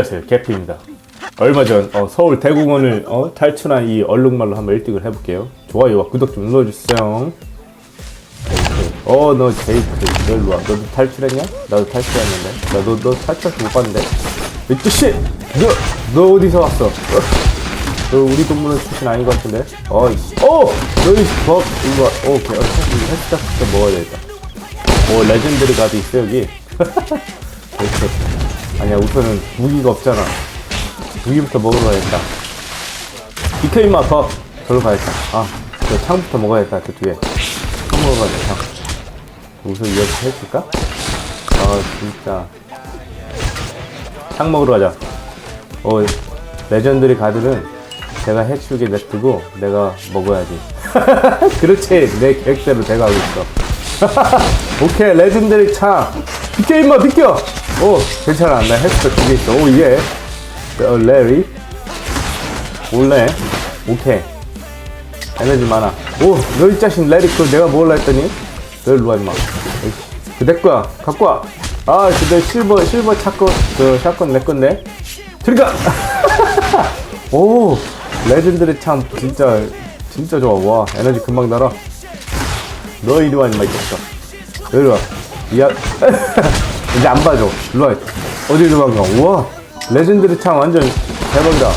안녕하세요 개피입니다. 얼마 전 어, 서울 대공원을 어, 탈출한 이 얼룩말로 한번 1등을 해볼게요. 좋아요와 구독 좀 눌러주세요. 어너 제이크 너 일로와. 너도 탈출했냐? 나도 탈출했는데. 나너 너 탈출할 못 봤는데. 이씨 너, 너 어디서 왔어? 어? 너 우리 동물원 출신 아닌 것 같은데? 어이씨. 어! 너이 법 이거 와 오, 오케이. 어, 헬스타부터 먹어야 되겠다. 오 레전드리 가드 있어 여기? 이렇게 아니야 우선은 무기가 없잖아. 무기부터 먹으러 가야겠다. 비켜 임마 더. 저로 가야겠다. 아저 창부터 먹어야겠다 저 뒤에. 창창 우선 이렇게 해줄까? 아 진짜. 창 먹으러 가자. 어 레전드리 가드는 제가 해치우게 냅두고 내가 먹어야지. 그렇지 내 계획대로 돼가고 있어. 오케이 레전드리 창 비켜 임마 비켜 오 괜찮아. 나 헬스터 두개 있어. 오예 어, 레리. 올래. 오케이. 에너지 많아. 오너 이 자식 레리 그거 내가 먹을라 했더니. 너 일로 와 임마. 그내 거야. 갖고 와 아 근데 실버 실버 차건 그 샷건 내 건데. 들어가! 오 레전드리 참 진짜 진짜 좋아. 와 에너지 금방 달아. 너 이리 와 임마 이겼어 너 이리 와. 야, 이제 안 봐줘 일로 와 어디 도망가 우와 레전드리 참 완전 대박이다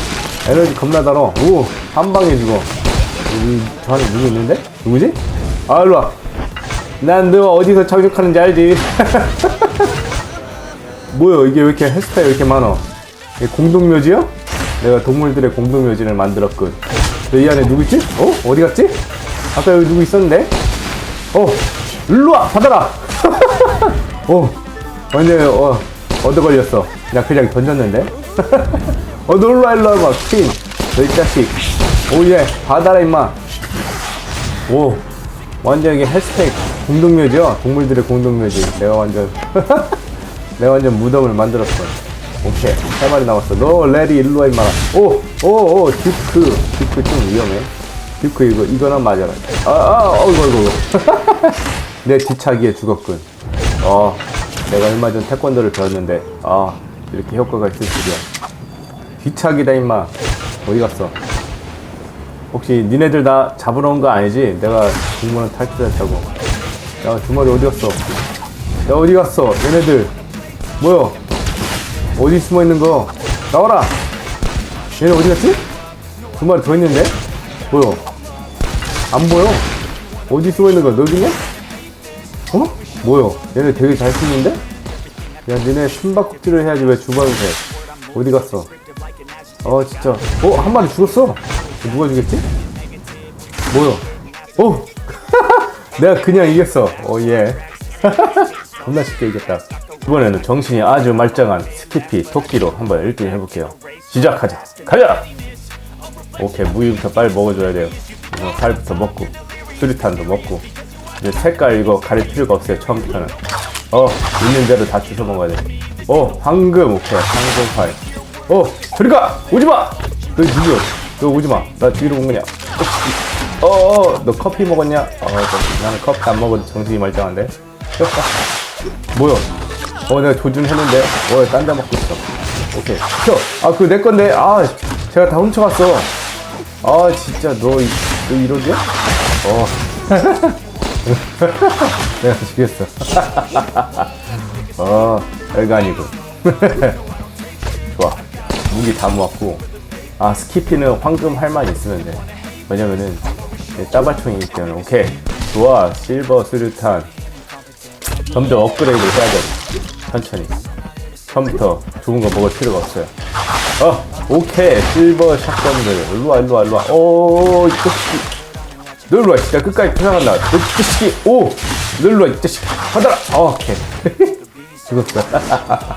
에너지 겁나 달아 오 한 방에 죽어 여기 저 안에 누구 있는데? 누구지? 아 일로 와 난 너 어디서 착륙하는지 알지 뭐야 이게 왜 이렇게 헬스타일 왜 이렇게 많아 이게 공동묘지야? 내가 동물들의 공동묘지를 만들었군 너이 안에 누구 있지? 어? 어디 갔지? 아까 여기 누구 있었는데? 어 일로와 받아라 어 완전 어 얻어 걸렸어. 그냥 그냥 던졌는데? 어 놀러와 일로 와 봐 퀸. 너이 자식 오예. 받아라 임마. 오. 완전 이게 해시태그. 공동묘지야 동물들의 공동묘지. 내가 완전 내가 완전 무덤을 만들었어. 오케이. 세 마리 남았어. 너 레리 일로 와 임마. 오 오 오. 듀크. 듀크 좀 위험해. 듀크 이거 이거나 맞아라. 아 아 어이구 어이구. 내 뒤차기에 죽었군 어 내가 얼마 전 태권도를 배웠는데 아 이렇게 효과가 있을 줄이야. 뒤차기다 임마. 어디 갔어? 혹시 니네들 다 잡으러 온 거 아니지? 내가 동물원 탈출했다고. 야두 마리 어디 갔어? 야 어디 갔어? 얘네들. 뭐야? 어디 숨어 있는 거? 나와라. 얘네 어디 갔지? 두 마리 더 있는데? 뭐야? 안 보여? 어디 숨어 있는 거야? 너기냐? 어? 뭐야 얘네 되게 잘 숨는데? 야 니네 숨바꼭질을 해야지 왜 주방을 해 어디 갔어? 어 진짜. 어 한 마리 죽었어? 누가 죽였지? 뭐야 어 내가 그냥 이겼어. 오예. 겁나 쉽게 이겼다. 이번에는 정신이 아주 말짱한 스키피 토끼로 한번 1등 해볼게요. 시작하자. 가자! 오케이 무기부터 빨리 먹어줘야 돼요. 살부터 먹고 수리탄도 먹고 이제 색깔 이거 가릴 필요가 없어요 처음부터는. 어 있는 대로 다 주워 먹어야 돼어 황금 오케이. 황금팔 어 저리 가! 오지마! 너 누구야 너 오지마. 나 뒤로 온 거냐? 어어 너 커피 먹었냐? 어 너, 나는 커피 안 먹어도 정신이 말짱한데? 뭐야? 어 내가 조준했는데? 어딴 데 먹고 있어. 오케이. 켜아 그거 내 건데. 아 제가 다 훔쳐갔어. 아 진짜 너, 이- 너 이러기야? 어 내가 죽였어. 어 별거 아니고 좋아. 무기 다 모았고. 아 스키피는 황금 할만 있으면 돼. 왜냐면은 얘 따발총이기 때문에. 오케이. 좋아. 실버 수류탄. 점점 업그레이드를 해야 돼. 천천히. 처음부터 좋은 거 먹을 필요가 없어요. 어 오케이. 실버 샷건들. 일로와 일로와 일로와. 오 이거 너 일로와 진짜 끝까지 포장한다 너 자식이 오너 일로와 이 자식. 받아라. 어, 오케이. 죽었어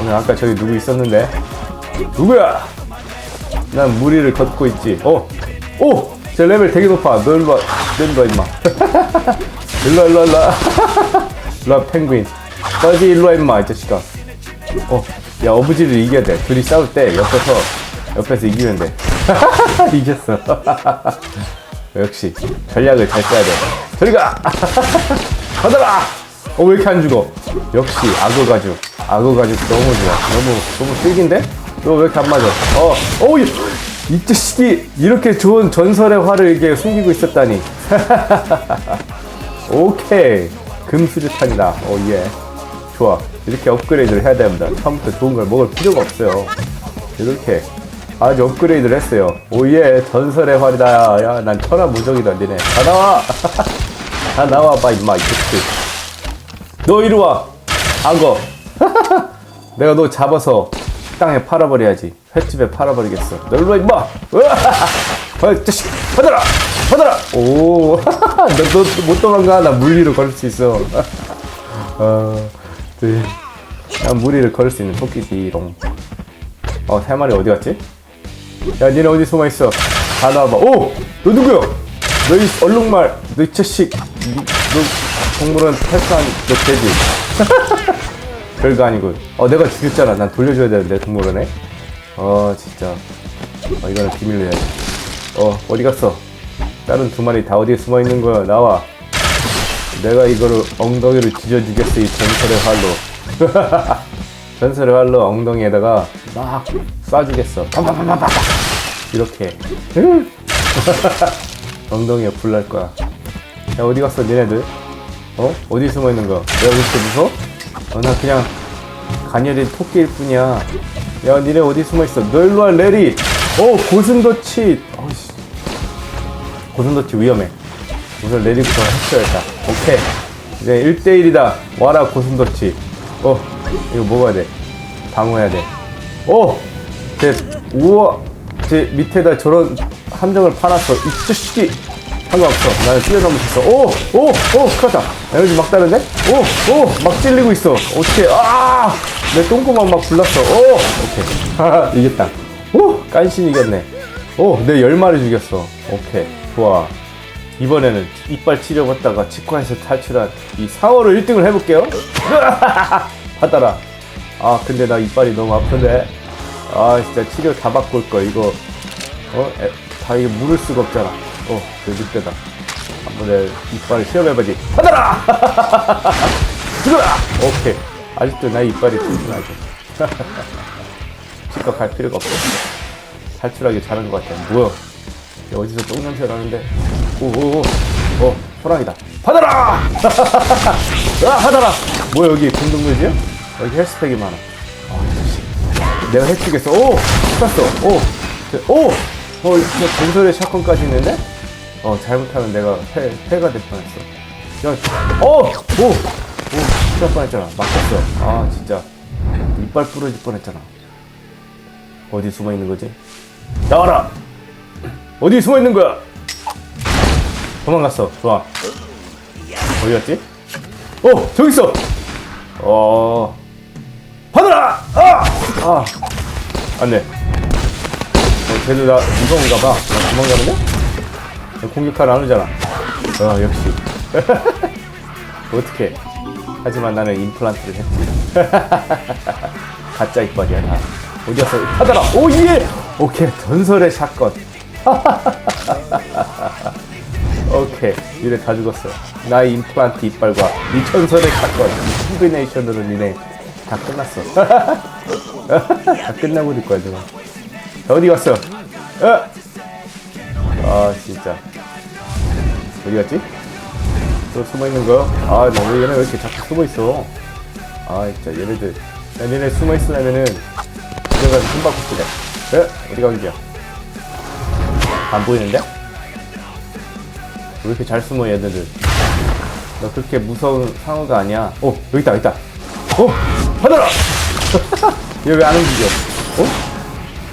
오늘 아까 저기 누구 있었는데? 누구야? 난 무리를 걷고 있지. 어? 오! 제 레벨 되게 높아. 너 일로와 너 일로와 임마. 일로와 일로와 일로와. 일로와 펭귄. 빠지 일로 와 임마 이 자식아. 어, 야 어부지를 이겨야 돼. 둘이 싸울 때 옆에서 옆에서 이기면 돼. 이겼어 역시 전략을 잘 써야 돼 저리가 받아라 어 왜 이렇게 안 죽어 역시 악어 가죽 악어 가죽 너무 좋아. 너무, 너무 슬긴데? 너 왜 이렇게 안 맞아? 어, 어우, 이, 이 자식이 이렇게 좋은 전설의 활을 이게 숨기고 있었다니. 오케이. 금수류탄이다. 오, 예. 좋아. 이렇게 업그레이드를 해야 됩니다. 처음부터 좋은 걸 먹을 필요가 없어요. 이렇게. 아주 업그레이드를 했어요. 오예, 전설의 활이다. 야, 난 천하 무적이다, 니네. 다 나와! 다 나와봐, 임마, 이 새끼. 너 이리 와! 악어! 내가 너 잡아서 땅에 팔아버려야지. 횟집에 팔아버리겠어. 너 이리 와, 임마! 받아라! 받아라! 오, 너, 너, 못 도망가. 나물 위로 걸을 수 있어. 어, 네. 난물 위를 걸을 수 있는 토끼지롱. 어, 세 마리 어디 갔지? 야, 니네 어디 숨어 있어? 다 나와봐. 오! 너 누구야? 너이 얼룩말, 너 이 자식. 니- 너 동물원 탈출한 너 돼지. 별거 아니군. 어, 내가 죽였잖아. 난 돌려줘야 되는데, 동물원에. 어, 진짜. 어, 이거는 비밀로 해야지. 어, 어디 갔어? 다른 두 마리 다 어디에 숨어 있는 거야? 나와. 내가 이거를 엉덩이로 찢어주겠어, 이 전설의 활로. 전설의 활로 엉덩이에다가 막 쏴주겠어. 이렇게. 엉덩이에 불 날 거야. 야, 어디 갔어, 니네들? 어? 어디 숨어 있는 거야? 내가 그렇게 무서워? 어, 나 그냥 가녀린 토끼일 뿐이야. 야, 니네 어디 숨어 있어? 너 일로 와, 레리! 어, 고슴도치! 어이씨. 고슴도치 위험해. 우선 레리부터 해쳐야겠다. 오케이. 이제 1대1이다. 와라, 고슴도치. 어, 이거 먹어야 돼. 방어해야 돼. 오! 제, 우와! 제 밑에다 저런 함정을 파놨어. 이 자식이! 상관없어. 나는 뛰어넘을 수 있어. 오! 오! 오! 큰일 났다. 에너지 막 다른데? 오! 오! 막 찔리고 있어. 어떻게 아! 내 똥구멍 막 불났어. 오! 오케이. 하하, 이겼다. 오! 깐신 이겼네. 오! 내 열 마리 죽였어. 오케이. 좋아. 이번에는 이빨 찌려봤다가 치과에서 탈출한 이 상어를 1등을 해볼게요. 받아라. 아, 근데 나 이빨이 너무 아픈데. 아, 진짜 치료 다올 거. 이거, 어? 에, 다 이게 물을 수가 없잖아. 어, 그 늑대다. 한번 내 이빨을 시험해봐지. 받아라! 죽어라! 오케이. 아직도 나 이빨이 튼튼하죠. 치과 갈 필요가 없어. 탈출하기 잘한 것 같아. 뭐야? 야, 어디서 똥 냄새 나는데? 오오오, 어, 호랑이다. 받아라! 아, 받아라! 뭐야, 여기 공동묘지야? 여기 헬스팩이 많아. 내가 해치겠어. 오! 쐈어. 오! 제- 오! 어, 이거 전설의 샷건까지 있는데? 어, 잘못하면 내가 패, 패가 될 뻔했어. 야, 어! 오! 오! 큰일 뻔했잖아. 막혔어. 아, 진짜. 이빨 부러질 뻔했잖아. 어디 숨어 있는 거지? 나와라! 어디 숨어 있는 거야? 도망갔어. 좋아. 어디 갔지? 어, 저기 있어. 어, 받아라. 아, 아, 안 돼. 어, 쟤도 나 무서운가 봐. 나 도망가는데? 공격하러 안 오잖아. 어, 역시. 어떻게? 하지만 나는 임플란트를 했지. 가짜 이빨이야 다. 어디 갔어? 받아라. 오 예. 오케이 전설의 샷건. 오케이 니네 다 죽었어 나의 임플란트 이빨과 이 전설의 사건 이 콤비네이션으로 니네 다 끝났어 다 끝나고 있을 거야 지금 자, 어디 갔어 어? 아 진짜 어디 갔지? 또 숨어 있는 거? 아, 너왜 얘네 왜 이렇게 자꾸 숨어 있어? 아, 진짜 얘네들. 야, 얘네 숨어 있으려면은, 들어가서 숨바꾸 쓰래. 에? 어디 간 거야? 안 보이는데? 왜 이렇게 잘 숨어 얘네들 너 그렇게 무서운 상어가 아니야 어 여기 있다 여기 있다 어 받아라 얘 왜 안 움직여 어?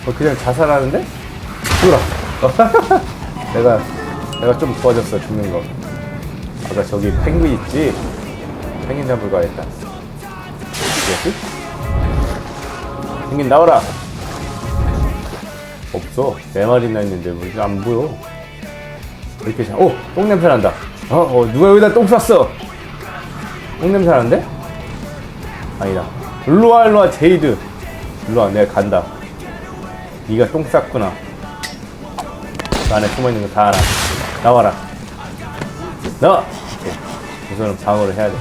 어 그냥 자살하는데? 죽어라 어, 내가 내가 좀 도와줬어 죽는 거 아까 저기 펭귄 있지 펭귄 잡으러 가야겠다 어디였지? 펭귄 나와라 없어 네 마리나 있는데 왜 안 보여 왜 이렇게 잘, 오! 똥 냄새 난다. 어, 어, 누가 여기다 똥 쌌어? 똥 냄새 나는데? 아니다. 일로와, 일로와, 제이드. 일로와, 내가 간다. 네가 똥 쌌구나. 그 안에 숨어있는 거 다 알아. 나와라. 나와! 우선은 방어를 해야 돼.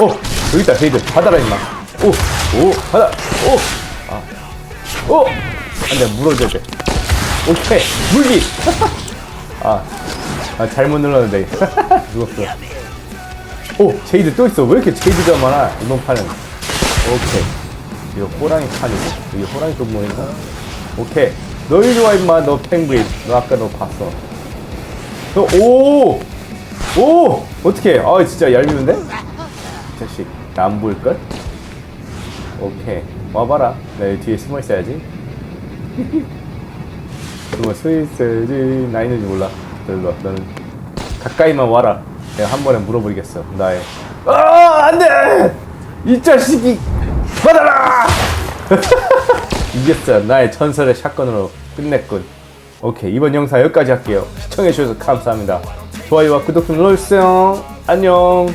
오! 여기 있다, 제이드. 받아라, 임마. 오! 오 하나 오아 오 안돼 물어줘야 돼 오케이 물기 아, 아 잘못 눌렀는데 죽었어 오 제이드 또 있어 왜 이렇게 제이드가 많아 이번 판은 오케이. 이거 호랑이 판이고 이게 호랑이 또 뭐인가? 오케이. 너 이리 와 임마. 너 펭귄. 너 아까 너 봤어. 너 오 오! 어떻게 아 진짜 얄미운데? 이 자식 나안 보일걸? 오케이. 와봐라. 나 여기 뒤에 숨어 있어야지. 숨어 있어야지. 나 있는지 몰라. 별로 너는 가까이만 와라. 내가 한 번에 물어버리겠어. 나의. 아 안 돼! 이 자식이 받아라! 이겼어. 나의 전설의 샷건으로 끝냈군. 오케이 이번 영상 여기까지 할게요. 시청해주셔서 감사합니다. 좋아요와 구독 좀 눌러주세요. 안녕